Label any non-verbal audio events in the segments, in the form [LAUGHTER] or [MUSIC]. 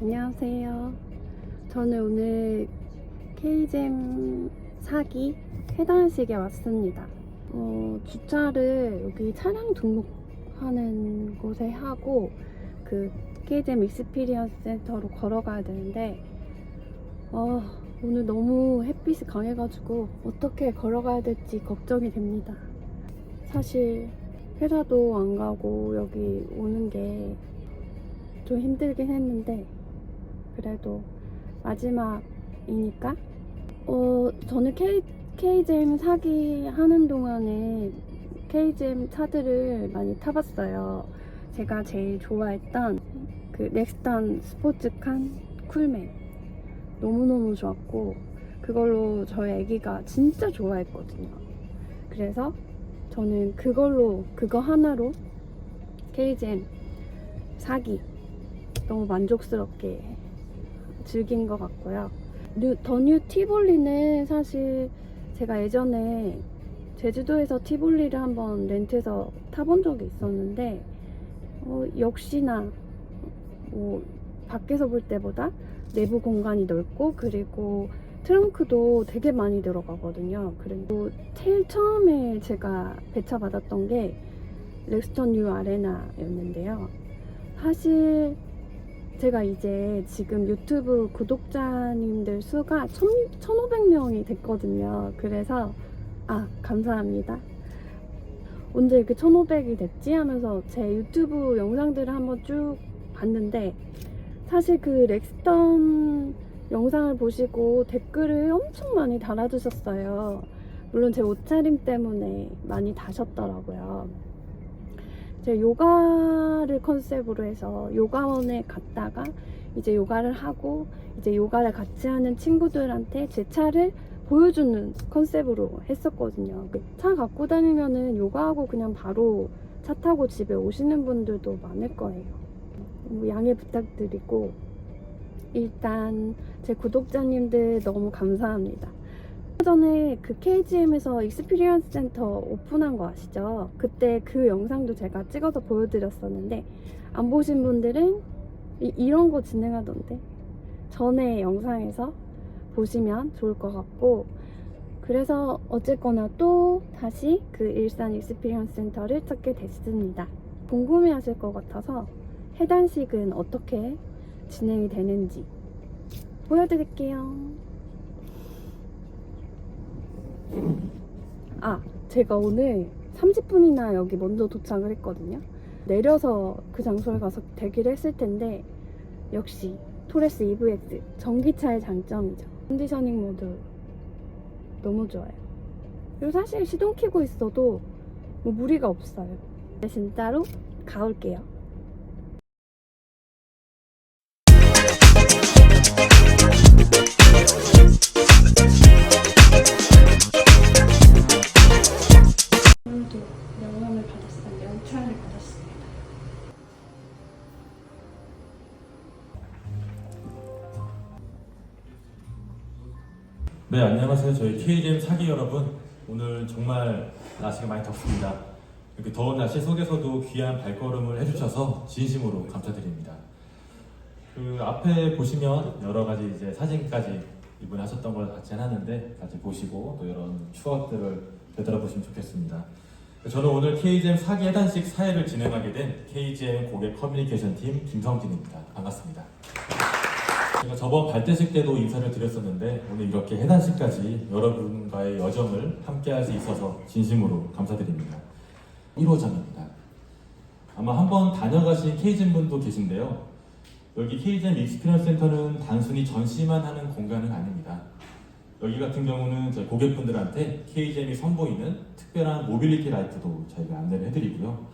안녕하세요. 저는 오늘 K잼 사기 해단식에 왔습니다. 어, 주차를 여기 차량 등록하는 곳에 하고 그 K잼 익스피리언스 센터로 걸어가야 되는데 어, 오늘 너무 햇빛이 강해가지고 어떻게 걸어가야 될지 걱정이 됩니다. 사실 회사도 안 가고 여기 오는 게 좀 힘들긴 했는데 그래도 마지막이니까 어 저는 K KGM 사기 하는 동안에 KGM 차들을 많이 타봤어요. 제가 제일 좋아했던 그 넥스턴 스포츠칸 쿨맨 너무너무 좋았고 그걸로 저희 아기가 진짜 좋아했거든요. 그래서 저는 그걸로 그거 하나로 KGM 사기 너무 만족스럽게 즐긴 것 같고요. 뉴, 더뉴 티볼리는 사실 제가 예전에 제주도에서 티볼리를 한번 렌트해서 타본 적이 있었는데 어, 역시나 뭐 밖에서 볼 때보다 내부 공간이 넓고 그리고 트렁크도 되게 많이 들어가거든요. 그리고 제일 처음에 제가 배차 받았던 게 렉스턴 뉴 아레나였는데요. 사실 제가 이제 지금 유튜브 구독자님들 수가 1 1,500명이 됐거든요. 그래서 아 감사합니다. 언제 이렇게 1,500이 됐지 하면서 제 유튜브 영상들을 한번 쭉 봤는데 사실 그 렉스턴 영상을 보시고 댓글을 엄청 많이 달아주셨어요. 물론 제 옷차림 때문에 많이 다셨더라고요. 제가 요가를 컨셉으로 해서 요가원에 갔다가 이제 요가를 하고 이제 요가를 같이 하는 친구들한테 제 차를 보여주는 컨셉으로 했었거든요. 그차 갖고 다니면은 요가하고 그냥 바로 차 타고 집에 오시는 분들도 많을 거예요. 뭐 양해 부탁드리고 일단 제 구독자님들 너무 감사합니다. 전에 그 KGM에서 익스피리언스 센터 오픈한 거 아시죠? 그때 그 영상도 제가 찍어서 보여드렸었는데 안 보신 분들은 이, 런거 진행하던데 전에 영상에서 보시면 좋을 것 같고 그래서 어쨌거나 또 다시 그 일산 익스피리언스 센터를 찾게 됐습니다. 궁금해 하실 것 같아서 해단식은 어떻게 진행이 되는지 보여드릴게요. 아, 제가 오늘 30분이나 여기 먼저 도착을 했거든요. 내려서 그 장소에 가서 대기를 했을 텐데 역시 토레스 EVX 전기차의 장점이죠. 컨디셔닝 모드 너무 좋아요. 그리고 사실 시동 켜고 있어도 뭐 무리가 없어요. 진짜로 가볼게요. 네, 안녕하세요. 저희 KGM 사기 여러분. 오늘 정말 날씨가 많이 덥습니다. 이렇게 더운 날씨 속에서도 귀한 발걸음을 해주셔서 진심으로 감사드립니다. 그 앞에 보시면 여러 가지 이제 사진까지 이번에 하셨던 걸 같이 해놨는데 같이 보시고 또 이런 추억들을 되돌아보시면 좋겠습니다. 저는 오늘 KGM 사기 해단식 사회를 진행하게 된 KGM 고객 커뮤니케이션 팀 김성진입니다. 반갑습니다. 제가 저번 발대식 때도 인사를 드렸었는데 오늘 이렇게 해단식까지 여러분과의 여정을 함께 할 수 있어서 진심으로 감사드립니다. 1호점입니다. 아마 한번 다녀가신 케이젠 분도 계신데요. 여기 케이젠 익스피리언스 센터는 단순히 전시만 하는 공간은 아닙니다. 여기 같은 경우는 저희 고객분들한테 KGM이 선보이는 특별한 모빌리티 라이프도 저희가 안내를 해드리고요.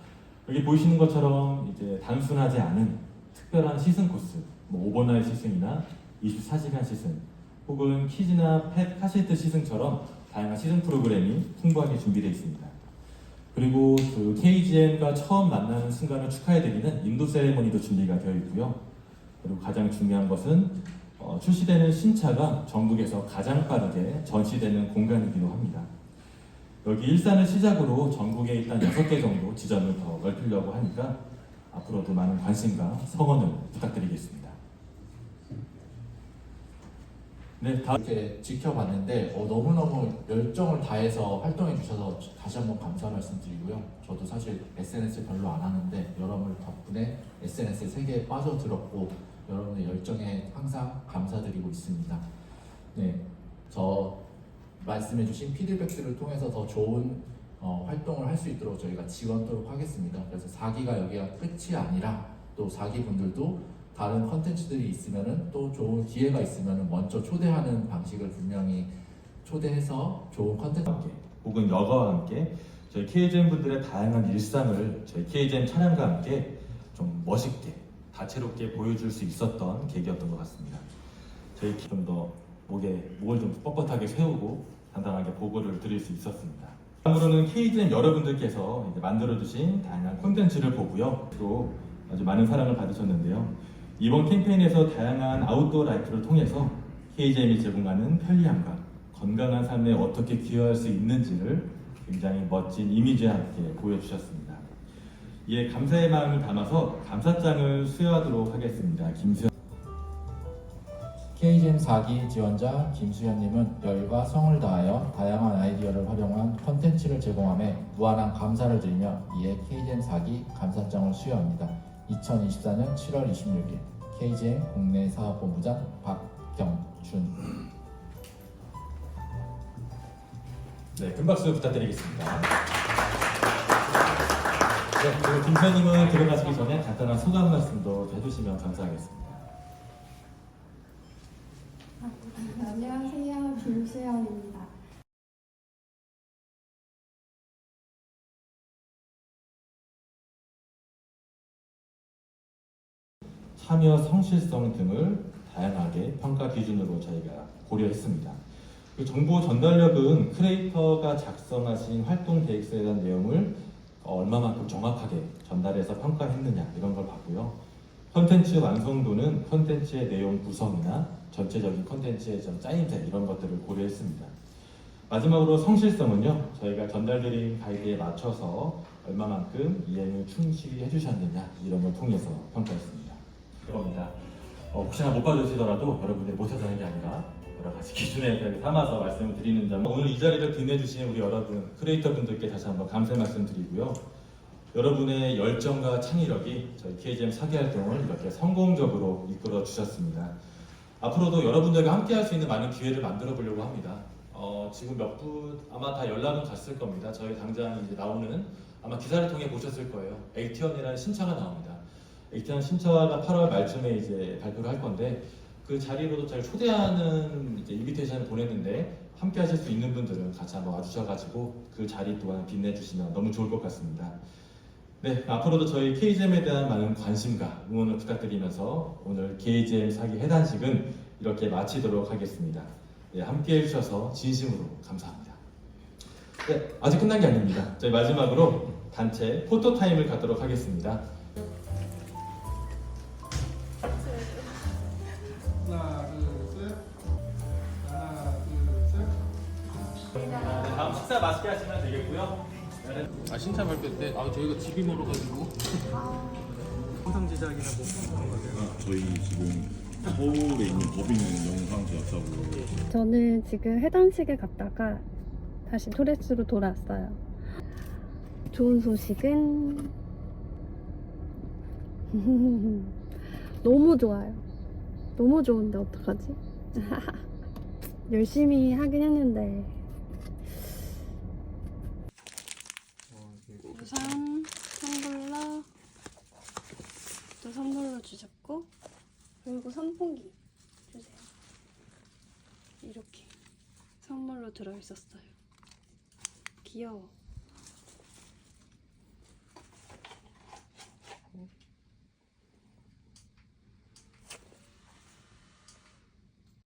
여기 보이시는 것처럼 이제 단순하지 않은 특별한 시승 코스, 뭐 오버나잇 시승이나 24시간 시승, 혹은 키즈나 펫 카시트 시승처럼 다양한 시승 프로그램이 풍부하게 준비되어 있습니다. 그리고 그 KGM과 처음 만나는 순간을 축하해드리는 인도 세레모니도 준비가 되어 있고요. 그리고 가장 중요한 것은 어, 출시되는 신차가 전국에서 가장 빠르게 전시되는 공간이기도 합니다. 여기 일산을 시작으로 전국에 일단 6개 정도 지점을 더 넓히려고 하니까 앞으로도 많은 관심과 성원을 부탁드리겠습니다. 네, 다음 이렇게 지켜봤는데 어, 너무너무 열정을 다해서 활동해 주셔서 다시 한번 감사 말씀드리고요. 저도 사실 SNS 별로 안 하는데 여러분 덕분에 SNS 세계에 빠져들었고 여러분의 열정에 항상 감사드리고 있습니다. 네, 저 말씀해주신 피드백들을 통해서 더 좋은 어, 활동을 할 수 있도록 저희가 지원토록 하겠습니다. 그래서 4기가 여기가 끝이 아니라 또 4기 분들도 다른 컨텐츠들이 있으면은 또 좋은 기회가 있으면은 먼저 초대하는 방식을 분명히 초대해서 좋은 컨텐츠 함께 혹은 여가와 함께 저희 KGM 분들의 다양한 일상을 저희 KGM 차량과 함께 좀 멋있게 다채롭게 보여줄 수 있었던 계기였던 것 같습니다. 저희 좀 더 목에 목을 좀 뻣뻣하게 세우고 당당하게 보고를 드릴 수 있었습니다. 다음으로는 KGM 여러분들께서 만들어주신 다양한 콘텐츠를 보고요. 또 아주 많은 사랑을 받으셨는데요. 이번 캠페인에서 다양한 아웃도어 라이프를 통해서 KGM이 제공하는 편리함과 건강한 삶에 어떻게 기여할 수 있는지를 굉장히 멋진 이미지와 함께 보여주셨습니다. 이에 감사의 마음을 담아서 감사장을 수여하도록 하겠습니다. 김수현 KGM 4기 지원자 김수현님은 열과 성을 다하여 다양한 아이디어를 활용한 컨텐츠를 제공함에 무한한 감사를 드리며 이에 KGM 4기 감사장을 수여합니다. 2024년 7월 26일 KGM 국내 사업본부장 박경준 네, 큰 박수 부탁드리겠습니다. 네, 그리고 김수현님은 들어가시기 전에 간단한 소감 말씀도 해주시면 감사하겠습니다. 안녕하세요. 김수영입니다. 참여 성실성 등을 다양하게 평가 기준으로 저희가 고려했습니다. 그 정보 전달력은 크리에이터가 작성하신 활동 계획서에 대한 내용을 어, 얼마만큼 정확하게 전달해서 평가했느냐 이런 걸 봤고요. 컨텐츠 완성도는 컨텐츠의 내용 구성이나 전체적인 컨텐츠의 좀 짜임새 이런 것들을 고려했습니다. 마지막으로 성실성은요 저희가 전달드린 가이드에 맞춰서 얼마만큼 이행을 충실히 해주셨느냐 이런 걸 통해서 평가했습니다. 겁니다. 어, 혹시나 못 봐주시더라도 여러분들이 못하자는 게 아니라 여러 가지 기준에 삼아서 말씀을 드리는 점 오늘 이 자리를 빛내주신 우리 여러분 크리에이터 분들께 다시 한번 감사 말씀드리고요. 여러분의 열정과 창의력이 저희 KGM 사기 활동을 이렇게 성공적으로 이끌어 주셨습니다. 앞으로도 여러분들과 함께 할 수 있는 많은 기회를 만들어 보려고 합니다. 어, 지금 몇 분 아마 다 연락은 갔을 겁니다. 저희 당장 이제 나오는 아마 기사를 통해 보셨을 거예요. 에이티언이라는 신차가 나옵니다. 에이티언 신차가 8월 말쯤에 이제 발표를 할 건데 그 자리로도 잘 초대하는 이제 인비테이션을 보냈는데 함께 하실 수 있는 분들은 같이 한번 와주셔가지고 그 자리 또한 빛내주시면 너무 좋을 것 같습니다. 네, 앞으로도 저희 KGM에 대한 많은 관심과 응원을 부탁드리면서 오늘 KGM 사기 해단식은 이렇게 마치도록 하겠습니다. 네, 함께 해주셔서 진심으로 감사합니다. 네, 아직 끝난 게 아닙니다. 저희 마지막으로 단체 포토타임을 갖도록 하겠습니다. 맛있게 하시면 되겠고요. 아 신차 발표 때 아 저희가 집이 멀어가지고 영상 제작이나 뭐 그런 거요 저희 지금 서울에 있는 법인 영상 제작사고 저는 지금 해단식에 갔다가 다시 토레스로 돌아왔어요. 좋은 소식은 [LAUGHS] 너무 좋아요. 너무 좋은데 어떡하지? [LAUGHS] 열심히 하긴 했는데 우선 텀블러 또 선물로 주셨고 그리고 선풍기 주세요. 이렇게 선물로 들어있었어요. 귀여워.